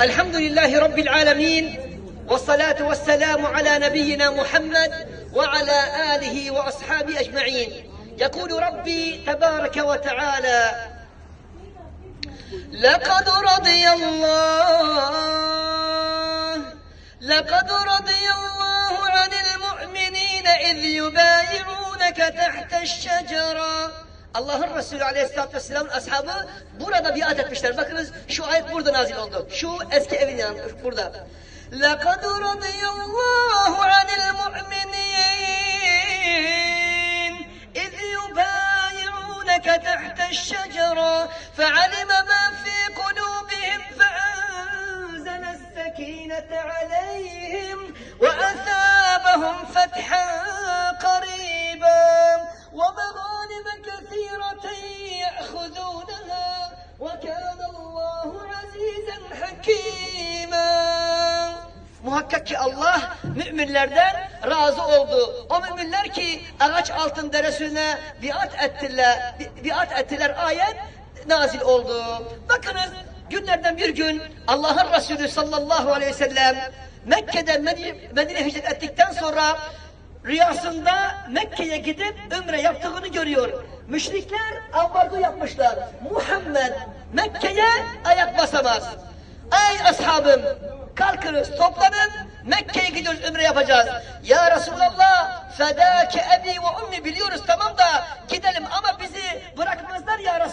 الحمد لله رب العالمين والصلاة والسلام على نبينا محمد وعلى آله وأصحابه أجمعين. يقول ربي تبارك وتعالى لقد رضي الله لقد رضي الله عن المؤمنين إذ يبايعونك تحت الشجرة Allah'ın Resulü Aleyhisselatü Vesselam'ın ashabı burada biat etmişler. Bakınız şu ayet burada nazil oldu. Şu eski evin yanında burada. لَقَدْ رَضِيَ اللّٰهُ Muhakkak ki Allah müminlerden razı oldu. O müminler ki ağaç altında Resulüne biat ettiler, bi- biat ettiler ayet nazil oldu. Bakınız günlerden bir gün Allah'ın Resulü sallallahu aleyhi ve sellem Mekke'den Medine, hicret ettikten sonra rüyasında Mekke'ye gidip ümre yaptığını görüyor. Müşrikler ambargo yapmışlar. Muhammed Mekke'ye ayak basamaz. Ey ashabım kalkınız toplanın Mekke'ye gidiyoruz ümre yapacağız. Ya Resulallah fedâke ebi ve ummi biliyoruz tamam da gidelim ama bizi bırakmazlar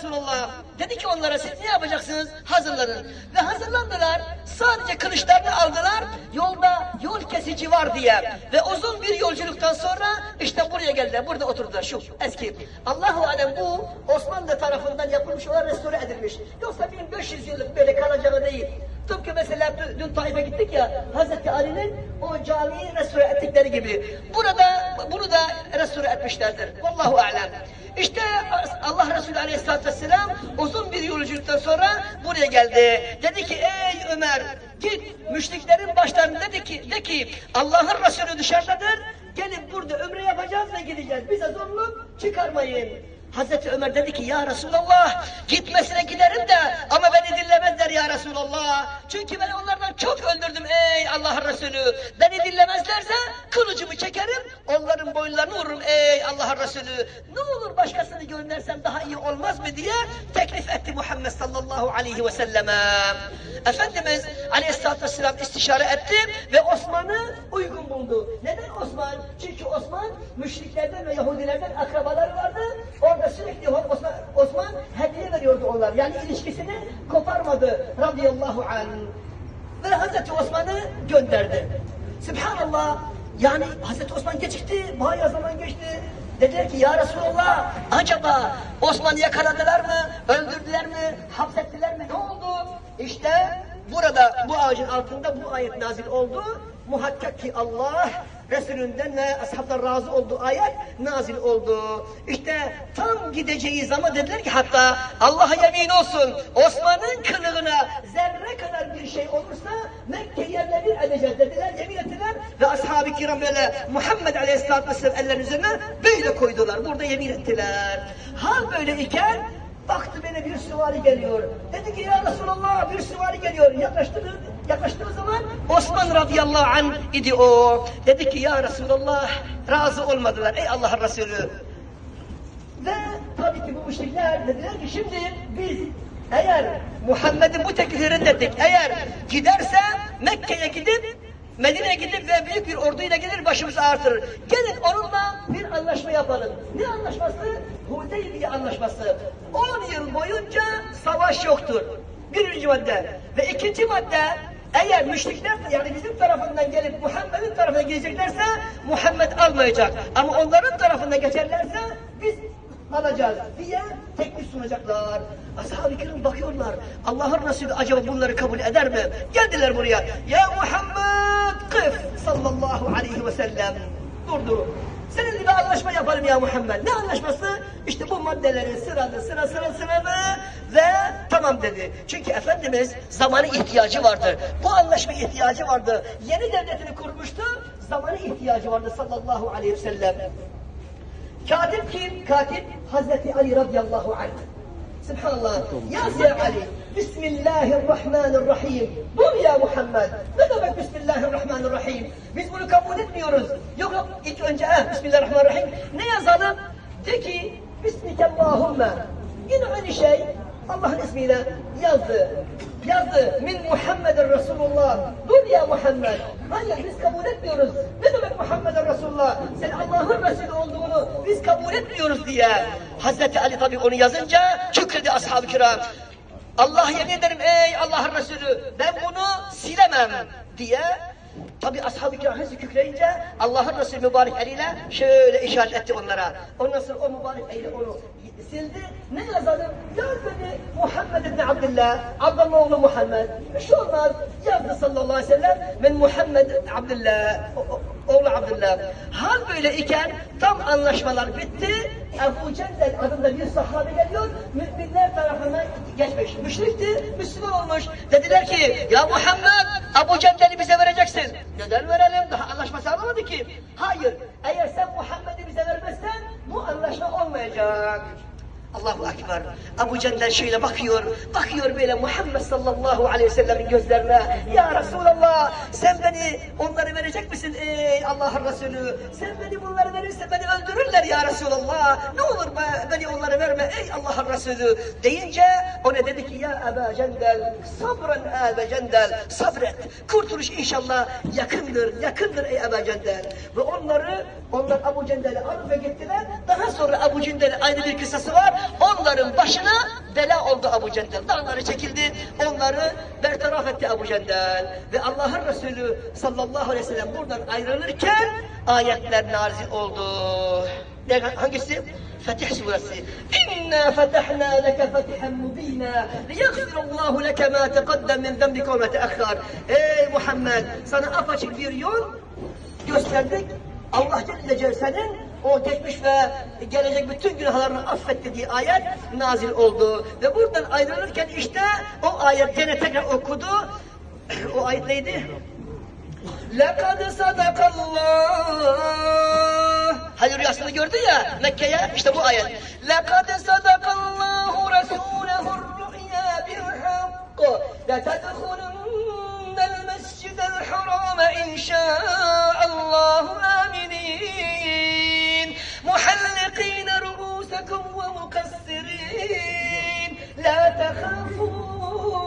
ya Resulallah. Dedi ki onlara siz ne yapacaksınız? Hazırlanın. Ve hazırlandılar. Sadece kılıçlarını aldılar. Yolda yol kesici var diye. Ve uzun bir yolculuktan sonra işte buraya geldiler. Burada oturdular şu eski. Allahu alem bu Osmanlı tarafından yapılmış olan restore edilmiş. Yoksa 1500 yıllık böyle kalacağı değil. Tıpkı mesela dün Taif'e gittik ya Hazreti Ali'nin o camiyi restore ettikleri gibi. Burada bunu da restore etmişlerdir. Vallahu alem. İşte Allah Resulü Aleyhisselatü Vesselam uzun bir yolculuktan sonra buraya geldi. Dedi ki ey Ömer git müşriklerin başlarına dedi ki de ki Allah'ın Resulü dışarıdadır. Gelin burada ömre yapacağız ve gideceğiz. Bize zorluk çıkarmayın. Hazreti Ömer dedi ki ya Resulallah gitmesine giderim de ama beni dinlemezler ya Resulallah. Çünkü ben onlardan çok öldürdüm ey Allah'ın Resulü. Beni dinlemezlerse kılıcımı çekerim onların boyunlarını vururum ey Allah'ın Resulü. Ne olur başkasını göndersem daha iyi olmaz mı diye teklif etti Muhammed sallallahu aleyhi ve selleme. Efendimiz aleyhissalatü vesselam istişare etti ve Osman'ı uygun buldu. Neden Osman? Çünkü Osman müşriklerden ve Yahudilerden akrabaları vardı. Orada sürekli Osman, Osman hediye veriyordu onlar. Yani ilişkisini koparmadı radıyallahu anh. Ve Hazreti Osman'ı gönderdi. Subhanallah. Yani Hazreti Osman gecikti. Bayağı zaman geçti. Dediler ki ya Resulallah acaba Osman'ı yakaladılar mı? Öldürdüler mi? Hapsettiler mi? Ne oldu? İşte burada bu ağacın altında bu ayet nazil oldu. Muhakkak ki Allah Resulünden ve ashabdan razı olduğu ayet nazil oldu. İşte tam gideceği zaman dediler ki hatta Allah'a yemin olsun Osman'ın kılığına zerre kadar bir şey olursa Mekke yerle edeceğiz dediler, yemin ettiler ve ashab-ı kiram böyle Muhammed Aleyhisselatü Vesselam ellerinin üzerine böyle koydular. Burada yemin ettiler. Hal böyle iken Baktı bana bir süvari geliyor. Dedi ki ya Resulallah bir süvari geliyor. Yaklaştı, yaklaştığı zaman Osman radıyallahu anh idi o. Dedi ki ya Resulallah razı olmadılar ey Allah'ın Resulü. Ve tabii ki bu müşrikler dediler ki şimdi biz eğer Muhammed'in bu teklifini reddettik. Eğer giderse Mekke'ye gidip Medine'ye gidip ve büyük bir orduyla gelir başımızı artırır. Gelin onunla bir anlaşma yapalım. Ne anlaşması? Hudeybiye anlaşması. 10 yıl boyunca savaş yoktur. Birinci madde. Ve ikinci madde eğer müşrikler yani bizim tarafından gelip Muhammed'in tarafına geleceklerse Muhammed almayacak. Ama onların tarafına geçerlerse biz alacağız diye teklif sunacaklar. Ashab-ı kiram bakıyorlar. Allah'ın Resulü acaba bunları kabul eder mi? Geldiler buraya. Ya Muhammed kıf sallallahu aleyhi ve sellem. Durdu. Seninle bir anlaşma yapalım ya Muhammed. Ne anlaşması? İşte bu maddeleri sıralı sıra sıra sıralı ve tamam dedi. Çünkü Efendimiz zamanı ihtiyacı vardır. Bu anlaşma ihtiyacı vardı. Yeni devletini kurmuştu. Zamanı ihtiyacı vardı sallallahu aleyhi ve sellem. Katip kim? Katip Hazreti Ali radıyallahu anh. Subhanallah. Ya Seyyid Ali. Bismillahirrahmanirrahim. Dur ya Muhammed. Ne demek Bismillahirrahmanirrahim? Biz bunu kabul etmiyoruz. Yok yok ilk önce eh, Bismillahirrahmanirrahim. Ne yazalım? De ki Bismikallahümme. Yine aynı şey Allah'ın ismiyle yazdı. Yazdı. Min Muhammedin Resulullah. Dur ya Muhammed. Hayır biz kabul etmiyoruz. Ne demek Muhammedin Resulullah? Sen Allah'ın Resulü olduğunu biz kabul etmiyoruz diye. Hazreti Ali tabi onu yazınca kükredi ashab-ı kiram. Allah yemin ederim ey Allah'ın Resulü ben bunu silemem diye Tabi ashab-ı kiram hepsi Allah'ın Resulü mübarek eliyle şöyle işaret etti onlara. Ondan sonra o mübarek eliyle onu sildi. Ne yazalım? Yaz beni Muhammed ibn Abdullah. Abdullah oğlu Muhammed. Bir şey olmaz. Yazdı sallallahu aleyhi ve sellem. Ben Muhammed Abdullah. o- o- Oğlu Abdullah. Hal böyle iken tam anlaşmalar bitti. Ebu Cendel adında bir sahabe geliyor. Müminler tarafından geçmiş. Müşrikti, Müslüman olmuş. Dediler ki ya Muhammed Ebu Cendel'i bize vereceksin. Neden verelim? Daha anlaşma sağlamadı ki. Hayır. Eğer sen Muhammed'i bize vermezsen bu anlaşma olmayacak. Allahu Ekber. Ebu Cendel şöyle bakıyor, bakıyor böyle Muhammed sallallahu aleyhi ve sellemin gözlerine. Ya Resulallah sen beni onları verecek misin ey Allah'ın Resulü? Sen beni bunları verirse beni öldürürler ya Resulallah. Ne olur be, verme ey Allah'ın Resulü. Deyince o ne dedi ki ya Ebu Cendel sabren Ebu Cendel sabret. Kurtuluş inşallah yakındır, yakındır ey Ebu Cendel. Ve onları, onlar Ebu Cendel'i alıp ve gittiler. Daha sonra Ebu Cendel'in ayrı bir kıssası var. Onların başına bela oldu Ebu Cendel. Dağları çekildi, onları bertaraf etti Ebu Cendel. Ve Allah'ın Resulü sallallahu aleyhi ve sellem buradan ayrılırken ayetler nazil oldu Ne, hangisi? Fetih suresi. İnna fetahna leke fetihen mubina liyaghfirallahu leke ma teqaddem min zembike ve ma teakhkhar. Ey Muhammed sana apaçık bir yol gösterdik. Allah Celle Celle senin o geçmiş ve gelecek bütün günahlarını affetti diye ayet nazil oldu. Ve buradan ayrılırken işte o ayet gene tekrar okudu. o ayet neydi? لَقَدْ صَدَقَ اللّٰهُ Hani rüyasını gördü ya Mekke'ye işte bu ayet. لَقَدْ صَدَقَ اللّٰهُ رَسُولَهُ الرُّؤْيَا بِالْحَقِّ لَتَدْخُلُنَّ الْمَسْجِدَ الْحَرَامَ إِنْ شَاءَ اللّٰهُ آمِنِينَ مُحَلِّقِينَ رُؤُوسَكُمْ وَمُقَصِّرِينَ لَا تَخَافُونَ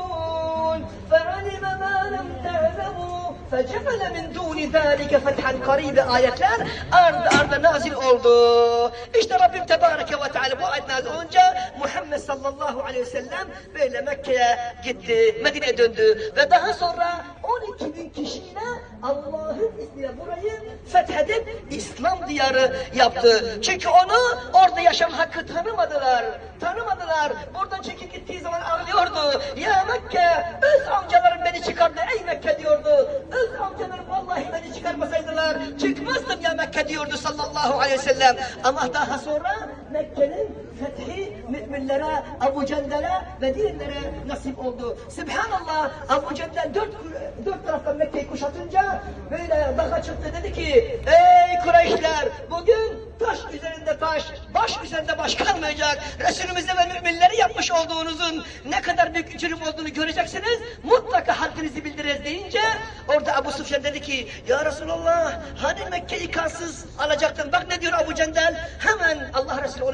فَعَلِمَ مَا لَمْ تَعْلَمُوا فَجَعَلَ مِنْ دُونِ ذَٰلِكَ فَتْحًا قَرِيبًا ayetler ard arda nazil oldu. İşte Rabbim Tebareke ve Teala bu ayet nazil olunca Muhammed sallallahu aleyhi ve sellem böyle Mekke'ye gitti, Medine'ye döndü ve daha sonra 12 bin kişiyle Allah'ın izniyle burayı fethedip İslam diyarı yaptı. Çünkü onu orada yaşam hakkı tanımadılar. Tanımadılar. Buradan çekip gittiği zaman ağlıyordu. Ya Mekke, öz amcalarım beni çıkardı ey Mekke diyordu. Öz amcalarım vallahi beni çıkarmasaydılar çıkmazdım ya Mekke diyordu sallallahu aleyhi ve sellem. Ama daha sonra Mekke'nin fethi müminlere, Abu Cendel'e ve diğerlere nasip oldu. Subhanallah, Abu Cendel dört, dört taraftan Mekke'yi kuşatınca böyle dağa çıktı dedi ki Ey Kureyşler bugün taş üzerinde taş, baş üzerinde baş kalmayacak. Resulümüze ve müminleri yapmış olduğunuzun ne kadar büyük cürüm olduğunu göreceksiniz. Mutlaka haddinizi bildiririz deyince orada Abu Sufyan dedi ki Ya Resulallah hani Mekke'yi kansız alacaktın. Bak ne diyor Abu Cendel. Hemen Allah Resulü